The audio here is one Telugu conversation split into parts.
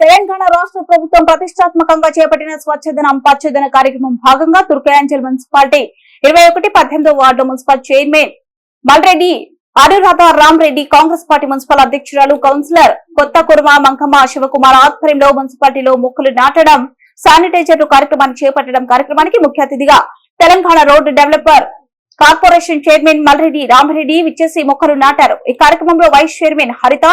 తెలంగాణ రాష్ట్ర ప్రభుత్వం ప్రతిష్టాత్మకంగా చేపట్టిన స్వచ్ఛదనం పచ్చదన కార్యక్రమం భాగంగా తుర్కయాంచల్ మున్సిపాలిటీ ఇరవై ఒకటి పద్దెనిమిదో ward municipal chairman Malreddy Anuradha Ramareddy Congress party municipal అధ్యక్షురాలు కౌన్సిలర్ కొత్త కుర్మ మంకమ్మ శివకుమార్ ఆధ్వర్యంలో మున్సిపాలిటీలో మొక్కలు నాటడం శానిటైజర్లు కార్యక్రమాన్ని చేపట్టడం కార్యక్రమానికి ముఖ్య అతిథిగా Telangana road developer corporation chairman Malreddy Ramareddy విచ్చేసి మొక్కలు నాటారు. ఈ కార్యక్రమంలో vice chairman Haritha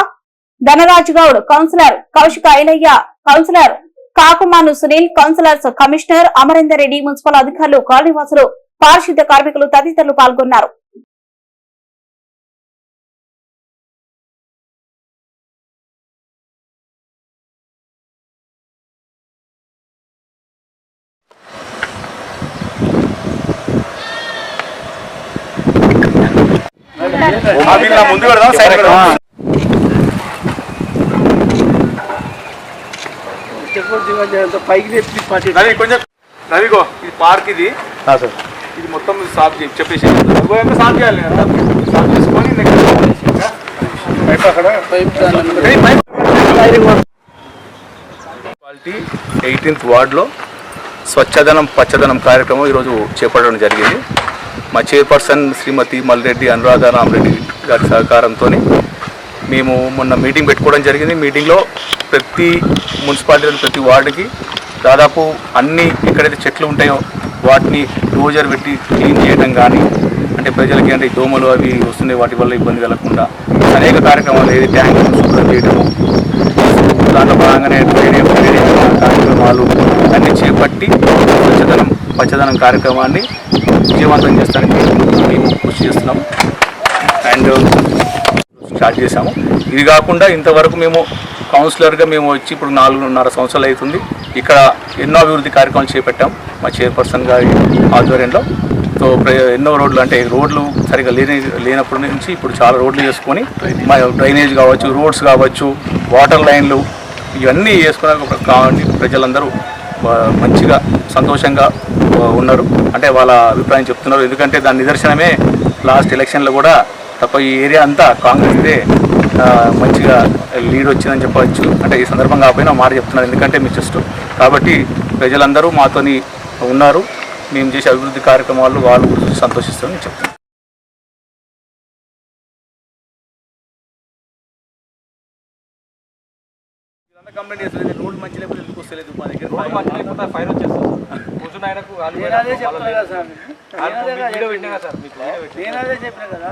Dhanraj Goud councillor Kaushika Ailaiah councillor Kakumanu Sunil councillors commissioner Amarender Reddy municipal అధికారులు కాలనీవాసులు పారిశుద్ధ కార్మికులు తదితరులు పాల్గొన్నారు. ముందు పెడదాం సైడ్ పెడదాం. పైకి తెప్పి పట్టి రవి కొంచెం రవిగో ఇది పార్క్ ఇది. ఇది మొత్తం సాఫ్ చేసి చెప్పేసి సాఫ్ చేయాలి? సాఫ్ చేసుకొని ఎయిటీన్త్ వార్డులో స్వచ్ఛదనం పచ్చదనం కార్యక్రమం ఈరోజు చేపట్టడం జరిగింది. మా చైర్పర్సన్ శ్రీమతి మల్రెడ్డి అనురాధ రామరెడ్డి గారి సహకారంతో మేము మొన్న మీటింగ్ పెట్టుకోవడం జరిగింది. మీటింగ్లో ప్రతి మున్సిపాలిటీలో ప్రతి వార్డుకి దాదాపు అన్ని ఎక్కడైతే చెట్లు ఉంటాయో వాటిని క్లోజర్ పెట్టి క్లీన్ చేయడం కానీ అంటే ప్రజలకి అంటే దోమలు అవి వస్తున్నాయి వాటి వల్ల ఇబ్బంది కలగకుండా అనేక కార్యక్రమాలు ఏది ట్యాంక్ శుభ్రం చేయడము దాంట్లో భాగంగానే డ్రైనేజ్ కార్యక్రమాలు అన్ని చేపట్టి స్వచ్ఛదనం పచ్చదనం కార్యక్రమాన్ని విజయవంతం చేస్తానికి మేము కృషి చేస్తున్నాం. అండ్ స్టార్ట్ చేశాము. ఇది కాకుండా ఇంతవరకు మేము కౌన్సిలర్గా మేము వచ్చి ఇప్పుడు నాలుగున్నర సంవత్సరాలు అవుతుంది. ఇక్కడ ఎన్నో అభివృద్ధి కార్యక్రమాలు చేపట్టాం మా చైర్పర్సన్ గారి ఆధ్వర్యంలో. సో ప్ర- ఎన్నో రోడ్లు అంటే రోడ్లు సరిగా లేని లేనప్పటి నుంచి ఇప్పుడు చాలా రోడ్లు చేసుకొని మా డ్రైనేజ్ కావచ్చు రోడ్స్ కావచ్చు వాటర్ లైన్లు ఇవన్నీ చేసుకున్న కావండి ప్రజలందరూ మంచిగా సంతోషంగా ఉన్నారు. అంటే వాళ్ళ అభిప్రాయం చెప్తున్నారు. ఎందుకంటే దాని నిదర్శనమే లాస్ట్ ఎలక్షన్లో కూడా తప్ప ఈ ఏరియా అంతా కాంగ్రెస్దే మంచిగా లీడ్ వచ్చిందని చెప్పవచ్చు. అంటే ఈ సందర్భంగా కాకపోయినా మాట చెప్తున్నారు. ఎందుకంటే మీ జస్ట్ కాబట్టి ప్రజలందరూ మాతోని ఉన్నారు. మేము చేసే అభివృద్ధి కార్యక్రమాలు వాళ్ళు కూడా చెప్తాను సంతోషిస్తారని చెప్తున్నాను కంప్లైంట్ చేస్తుంది. రోడ్ మంచి లేకపోతే ఎందుకు వస్తలేదు మా దగ్గర? ఫైన్ వచ్చేస్తుంది. ఆయనకు నేను అదే చెప్తున్నా కదా సార్. నేను అదే చెప్పిన. కదా